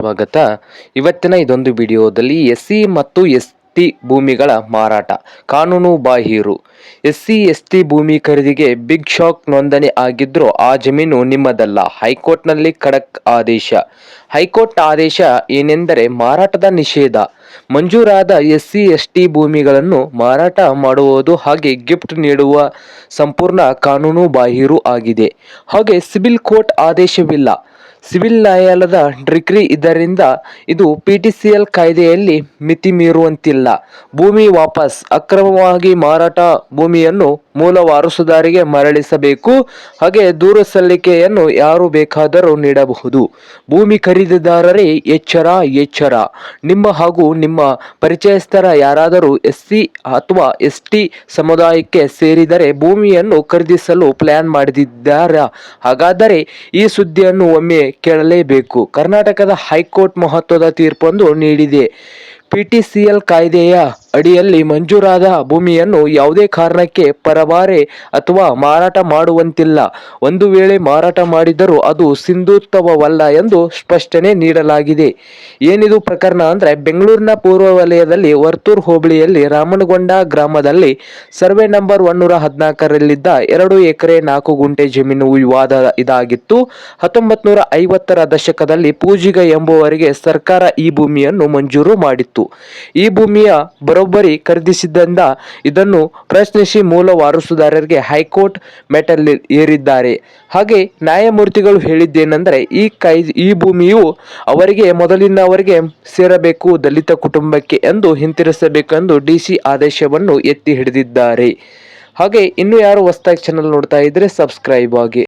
ಸ್ವಾಗತ. ಇವತ್ತಿನ ಇದೊಂದು ವಿಡಿಯೋದಲ್ಲಿ ಎಸ್ ಸಿ ಮತ್ತು ಎಸ್ ಟಿ ಭೂಮಿಗಳ ಮಾರಾಟ, ಕಾನೂನು ಬಾಹಿರು. ಎಸ್ ಸಿ ಎಸ್ ಟಿ ಭೂಮಿ ಖರೀದಿಗೆ ಬಿಗ್ ಶಾಕ್ ನೋಂದಣಿ ಆಗಿದ್ರೂ ಆ ಜಮೀನು ನಿಮ್ಮದಲ್ಲ. ಹೈಕೋರ್ಟ್ನಲ್ಲಿ ಖಡಕ್ ಆದೇಶ. ಹೈಕೋರ್ಟ್ ಆದೇಶ ಏನೆಂದರೆ ಮಾರಾಟದ ನಿಷೇಧ. ಮಂಜೂರಾದ ಎಸ್ ಸಿ ಎಸ್ ಟಿ ಭೂಮಿಗಳನ್ನು ಮಾರಾಟ ಮಾಡುವುದು ಹಾಗೆ ಗಿಫ್ಟ್ ನೀಡುವ ಸಂಪೂರ್ಣ ಕಾನೂನು ಬಾಹಿರು ಆಗಿದೆ. ಹಾಗೆ ಸಿವಿಲ್ ಕೋರ್ಟ್ ಆದೇಶವಿಲ್ಲ. ಸಿವಿಲ್ ನ್ಯಾಯಾಲಯದ ಡಿಗ್ರಿ ಇದರಿಂದ ಇದು ಪಿಟಿಸಿಎಲ್ ಕಾಯ್ದೆಯಲ್ಲಿ ಮಿತಿ ಮೀರುವಂತಿಲ್ಲ ಭೂಮಿ ವಾಪಸ್ ಅಕ್ರಮವಾಗಿ ಮಾರಾಟ ಭೂಮಿಯನ್ನು ಮೂಲ ವಾರಸುದಾರಿಗೆ ಮರಳಿಸಬೇಕು. ಹಾಗೆ ದೂರ ಸಲ್ಲಿಕೆಯನ್ನು ಯಾರು ಬೇಕಾದರೂ ನೀಡಬಹುದು. ಭೂಮಿ ಖರೀದಿದಾರರೇ, ಎಚ್ಚರ ಎಚ್ಚರ. ನಿಮ್ಮ ಹಾಗೂ ನಿಮ್ಮ ಪರಿಚಯಸ್ಥರ ಯಾರಾದರೂ ಎಸ್ ಸಿ ಅಥವಾ ಎಸ್ ಟಿ ಸಮುದಾಯಕ್ಕೆ ಸೇರಿದರೆ ಭೂಮಿಯನ್ನು ಖರೀದಿಸಲು ಪ್ಲಾನ್ ಮಾಡಿದ್ದಾರಾ ಹಾಗಾದರೆ ಈ ಸುದ್ದಿಯನ್ನು ಒಮ್ಮೆ ಕೇಳಲೇಬೇಕು. ಕರ್ನಾಟಕದ ಹೈಕೋರ್ಟ್ ಮಹತ್ವದ ತೀರ್ಪೊಂದು ನೀಡಿದೆ. ಪಿಟಿಸಿಎಲ್ ಕಾಯ್ದೆಯ ಅಡಿಯಲ್ಲಿ ಮಂಜೂರಾದ ಭೂಮಿಯನ್ನು ಯಾವುದೇ ಕಾರಣಕ್ಕೆ ಪರಭಾರೆ ಅಥವಾ ಮಾರಾಟ ಮಾಡುವಂತಿಲ್ಲ. ಒಂದು ವೇಳೆ ಮಾರಾಟ ಮಾಡಿದರೂ ಅದು ಸಿಂಧುತ್ವವಲ್ಲ ಎಂದು ಸ್ಪಷ್ಟನೆ ನೀಡಲಾಗಿದೆ. ಏನಿದು ಪ್ರಕರಣ ಅಂದರೆ ಬೆಂಗಳೂರಿನ ಪೂರ್ವ ವಲಯದಲ್ಲಿ ವರ್ತೂರ್ ಹೋಬಳಿಯಲ್ಲಿ ರಾಮನಗೊಂಡ ಗ್ರಾಮದಲ್ಲಿ ಸರ್ವೆ ನಂಬರ್ ಒನ್ನೂರ ಹದಿನಾಲ್ಕರಲ್ಲಿದ್ದ ಎರಡು ಎಕರೆ ನಾಲ್ಕು ಗುಂಟೆ ಜಮೀನು ವಿವಾದ ಇದಾಗಿತ್ತು. ಹತ್ತೊಂಬತ್ತು ನೂರ ಐವತ್ತರ ದಶಕದಲ್ಲಿ ಪೂಜಿಗ ಎಂಬುವರಿಗೆ ಸರ್ಕಾರ ಈ ಭೂಮಿಯನ್ನು ಮಂಜೂರು ಮಾಡಿತ್ತು. ಈ ಭೂಮಿಯ ಬರೋಬ್ಬರಿ ಖರೀದಿಸಿದ್ದರಿಂದ ಇದನ್ನು ಪ್ರಶ್ನಿಸಿ ಮೂಲ ವಾರಸುದಾರರಿಗೆ ಹೈಕೋರ್ಟ್ ಮೆಟಲ್ ಏರಿದ್ದಾರೆ. ಹಾಗೆ ನ್ಯಾಯಮೂರ್ತಿಗಳು ಹೇಳಿದ್ದೇನೆಂದರೆ, ಈ ಕೈ ಈ ಭೂಮಿಯು ಅವರಿಗೆ ಮೊದಲಿನವರಿಗೆ ಸೇರಬೇಕು ದಲಿತ ಕುಟುಂಬಕ್ಕೆ ಎಂದು ಹಿಂತಿರುಗಿಸಬೇಕೆಂದು ಡಿ ಸಿ ಆದೇಶವನ್ನು ಎತ್ತಿ ಹಿಡಿದಿದ್ದಾರೆ. ಹಾಗೆ ಇನ್ನು ಯಾರು ಹೊಸದಾಗಿ ಚಾನಲ್ ನೋಡ್ತಾ ಇದ್ರೆ ಸಬ್ಸ್ಕ್ರೈಬ್ ಆಗಿ.